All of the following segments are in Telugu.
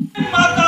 Mata!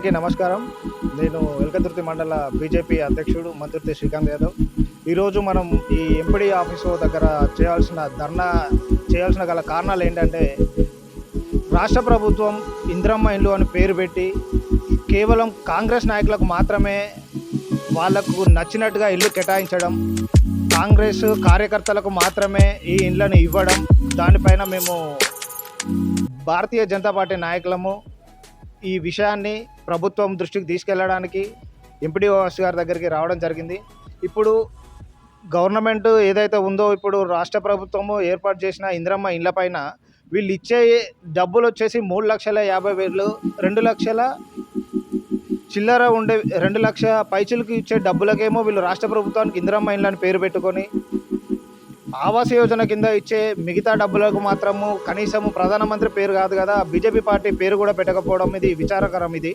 అందరికీ నమస్కారం. నేను వెల్కతుర్తి మండల బీజేపీ అధ్యక్షుడు మంత్రి శ్రీకాంత్ యాదవ్. ఈరోజు మనం ఈ ఎంపీడీ ఆఫీసు దగ్గర చేయాల్సిన ధర్నా చేయాల్సిన గల కారణాలు ఏంటంటే రాష్ట్ర ప్రభుత్వం ఇంద్రమ్మ ఇల్లు అని పేరు పెట్టి కేవలం కాంగ్రెస్ నాయకులకు మాత్రమే వాళ్ళకు నచ్చినట్టుగా ఇల్లు కేటాయించడం కాంగ్రెస్ కార్యకర్తలకు మాత్రమే ఈ ఇండ్లను ఇవ్వడం దానిపైన మేము భారతీయ జనతా పార్టీ నాయకులము ఈ విషయాన్ని ప్రభుత్వం దృష్టికి తీసుకెళ్ళడానికి ఎంపీడీఓ గారి దగ్గరికి రావడం జరిగింది. ఇప్పుడు గవర్నమెంట్ ఏదైతే ఉందో ఇప్పుడు రాష్ట్ర ప్రభుత్వము ఏర్పాటు చేసిన ఇందిరమ్మ ఇండ్ల పైన వీళ్ళు ఇచ్చే డబ్బులు వచ్చేసి మూడు లక్షల యాభై వేలు రెండు లక్షల చిల్లర ఉండే రెండు లక్ష పైచులకి ఇచ్చే డబ్బులకేమో వీళ్ళు రాష్ట్ర ప్రభుత్వానికి ఇందిరమ్మ ఇండ్లని పేరు పెట్టుకొని ఆవాస్ యోజన కింద ఇచ్చే మిగతా డబ్బులకు మాత్రము కనీసము ప్రధానమంత్రి పేరు కాదు కదా బీజేపీ పార్టీ పేరు కూడా పెట్టకపోవడం ఇది విచారకరం ఇది.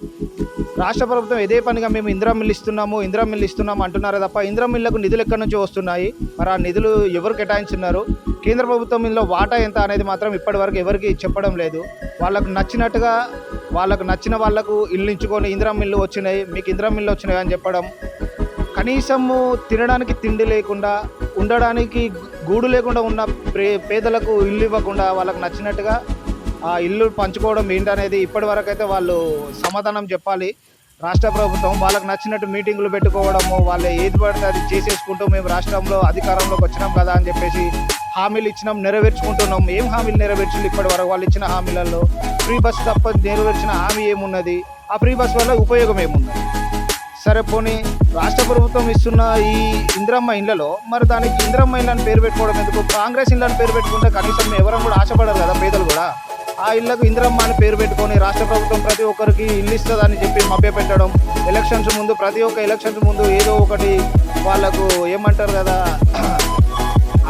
రాష్ట్ర ప్రభుత్వం ఇదే పనిగా మేము ఇందిరా మిల్లు ఇస్తున్నాము ఇందిరా మిల్లు ఇస్తున్నాము అంటున్నారే తప్ప ఇందిరా మిల్లకు నిధులు ఎక్కడి నుంచి వస్తున్నాయి? మరి ఆ నిధులు ఎవరు కేటాయించున్నారు కేంద్ర ప్రభుత్వం ఇందులో వాటా ఎంత అనేది మాత్రం ఇప్పటివరకు ఎవరికి చెప్పడం లేదు. వాళ్ళకు నచ్చినట్టుగా వాళ్ళకు నచ్చిన వాళ్ళకు ఇల్లు ఇచ్చుకొని ఇందిరా మిల్లు వచ్చినాయి మీకు ఇందిరా మిల్లు వచ్చినాయి అని చెప్పడం. కనీసము తినడానికి తిండి లేకుండా ఉండడానికి గూడు లేకుండా ఉన్న ప్రే పేదలకు ఇల్లు ఇవ్వకుండా వాళ్ళకు నచ్చినట్టుగా ఆ ఇల్లు పంచుకోవడం ఏంటనేది ఇప్పటి వరకు అయితే వాళ్ళు సమాధానం చెప్పాలి. రాష్ట్ర ప్రభుత్వం వాళ్ళకి నచ్చినట్టు మీటింగులు పెట్టుకోవడము వాళ్ళు ఏది పడితే అది చేసేసుకుంటూ మేము రాష్ట్రంలో అధికారంలోకి వచ్చినాం కదా అని చెప్పేసి హామీలు ఇచ్చినాం నెరవేర్చుకుంటున్నాం. ఏం హామీలు నెరవేర్చింది ఇప్పటి వరకు వాళ్ళు ఇచ్చిన హామీలలో ఫ్రీ బస్ తప్ప నెరవేర్చిన హామీ ఏమున్నది? ఆ ఫ్రీ బస్ వల్ల ఉపయోగం ఏమున్నది? సరే పోనీ రాష్ట్ర ప్రభుత్వం ఇస్తున్న ఈ ఇంద్రమ్మ ఇళ్ళలో మరి దానికి ఇంద్రమ్మ ఇళ్ళని పేరు పెట్టుకోవడం ఎందుకు? కాంగ్రెస్ ఇళ్ళని పేరు పెట్టుకుంటే కనీసం ఎవరం కూడా ఆశపడరు కదా పేదలు కూడా. ఆ ఇళ్ళకు ఇంద్రమ్మ అని పేరు పెట్టుకొని రాష్ట్ర ప్రభుత్వం ప్రతి ఒక్కరికి ఇల్లు ఇస్తుందని చెప్పి మభ్యపెట్టడం ఎలక్షన్స్ ముందు ప్రతి ఒక్క ఎలక్షన్స్ ముందు ఏదో ఒకటి వాళ్ళకు ఏమంటారు కదా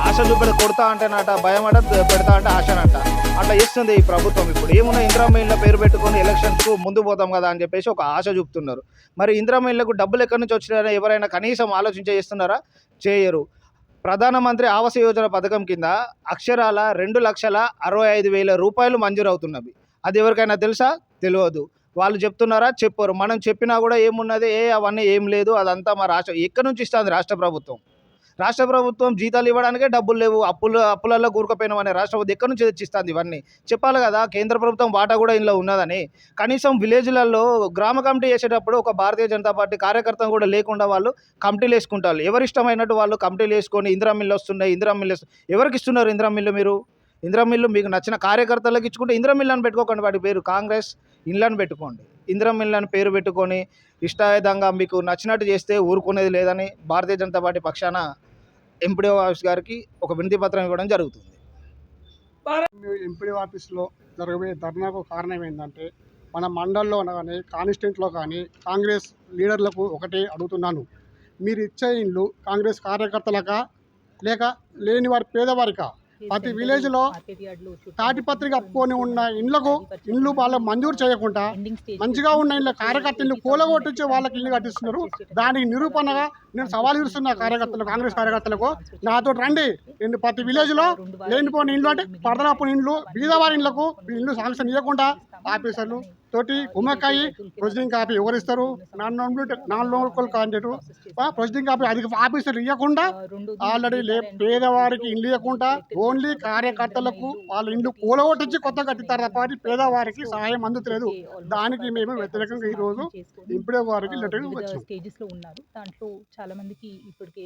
ఆశ చూపెడ కొడతా అంటేనట భయం అట పెడతా అంటే ఆశనంట. అట్లా ఇస్తుంది ఈ ప్రభుత్వం ఇప్పుడు. ఏమున్నా ఇందిరమ్మ పేరు పెట్టుకొని ఎలక్షన్స్కు ముందు పోతాం కదా అని చెప్పేసి ఒక ఆశ చూపుతున్నారు. మరి ఇందిరమ్మ డబ్బులు ఎక్కడి నుంచి వచ్చినారని ఎవరైనా కనీసం ఆలోచించే చేస్తున్నారా? చేయరు. ప్రధానమంత్రి ఆవాస యోజన పథకం కింద అక్షరాల రెండు లక్షల అరవై ఐదు వేల రూపాయలు మంజూరు అవుతున్నవి అది ఎవరికైనా తెలుసా? తెలియదు. వాళ్ళు చెప్తున్నారా? చెప్పరు. మనం చెప్పినా కూడా ఏమున్నది? ఏ అవన్నీ ఏం లేదు. అదంతా మా రాష్ట్ర ఎక్కడి నుంచి ఇస్తుంది రాష్ట్ర ప్రభుత్వం? రాష్ట్ర ప్రభుత్వం జీతాలు ఇవ్వడానికే డబ్బులు లేవు అప్పులు అప్పులలో కూరుకుపోయినాం అనే రాష్ట్ర ప్రభుత్వం ఎక్కడి నుంచి తెచ్చిస్తుంది ఇవన్నీ? చెప్పాలి కదా కేంద్ర ప్రభుత్వం వాటా కూడా ఇందులో ఉన్నదని. కనీసం విలేజ్లలో గ్రామ కమిటీ చేసేటప్పుడు ఒక భారతీయ జనతా పార్టీ కార్యకర్త కూడా లేకుండా వాళ్ళు కమిటీలు వేసుకుంటారు. ఎవరిష్టమైనట్టు వాళ్ళు కమిటీలు వేసుకొని ఇందిరా మిల్లు వస్తున్నాయి ఇందిరా మిల్లు ఎవరికి ఇస్తున్నారు ఇందిరా మిల్లు మీరు? ఇందిరా మిల్లు మీకు నచ్చిన కార్యకర్తలకు ఇచ్చుకుంటే ఇందిరా మిల్లు అని పెట్టుకోకండి వాటి పేరు. కాంగ్రెస్ ఇళ్ళని పెట్టుకోండి. ఇందిరా మిల్లు అని పేరు పెట్టుకొని ఇష్టాయుధంగా మీకు నచ్చినట్టు చేస్తే ఊరుకునేది లేదని భారతీయ జనతా పార్టీ పక్షాన ఎంపీడీ ఆఫీస్ గారికి ఒక వినతి పత్రం ఇవ్వడం జరుగుతుంది. ఎంపీడీఓ ఆఫీస్లో జరగబోయే ధర్నాకు కారణం ఏంటంటే మన మండల్లో కానీ కాన్స్టిట్యూంట్లో కానీ కాంగ్రెస్ లీడర్లకు ఒకటే అడుగుతున్నాను. మీరు ఇచ్చే ఇండ్లు కాంగ్రెస్ కార్యకర్తలకా లేక లేని వారి పేదవారికా? ప్రతి విలేజ్లో తాటిపత్రిక అప్పుకొని ఉన్న ఇండ్లకు ఇండ్లు వాళ్ళకు మంజూరు చేయకుండా మంచిగా ఉన్న ఇళ్ళ కార్యకర్త ఇల్లు కూలగొట్టించి వాళ్ళకి ఇల్లు కట్టిస్తున్నారు. దానికి నిరూపణగా నేను సవాల్ విరుస్తున్న కార్యకర్తలు కాంగ్రెస్ కార్యకర్తలకు నాతో రండి. నేను ప్రతి విలేజ్లో లేనిపోయిన ఇండ్లు అంటే పడదలాపుని ఇండ్లు బీదవారి ఇండ్లకు ఇండ్లు శాంక్షన్ ఇవ్వకుండా ఆఫీసర్లు తోటి ఉమ్మకాయి ప్రొసీడింగ్ కాపీ ఎవరిస్తారు? Non non local proceeding copy అది ఆఫీసర్లు ఇవ్వకుండా ఆల్రెడీ లే పేదవారికి ఇండ్లు ఇవ్వకుండా ఓన్లీ కార్యకర్తలకు వాళ్ళ ఇండ్లు కూలగొట్టించి కొత్త కట్టిస్తారు తప్ప పేదవారికి సహాయం అందుతలేదు. దానికి మేము వ్యతిరేకంగా ఈ రోజు ఇంప్పుడే వారికి లెటర్ వచ్చాం స్టేజెస్లో ఉన్నారు. దాంట్లో చాలా మందికి ఇప్పటికే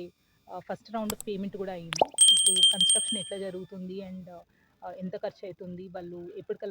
ఫస్ట్ రౌండ్ ఆఫ్ పేమెంట్ కూడా అయింది. ఇప్పుడు కన్స్ట్రక్షన్ ఎట్లా జరుగుతుంది? అండ్ ఎంత ఖర్చు అవుతుంది? వాళ్ళు ఎప్పటికల్లా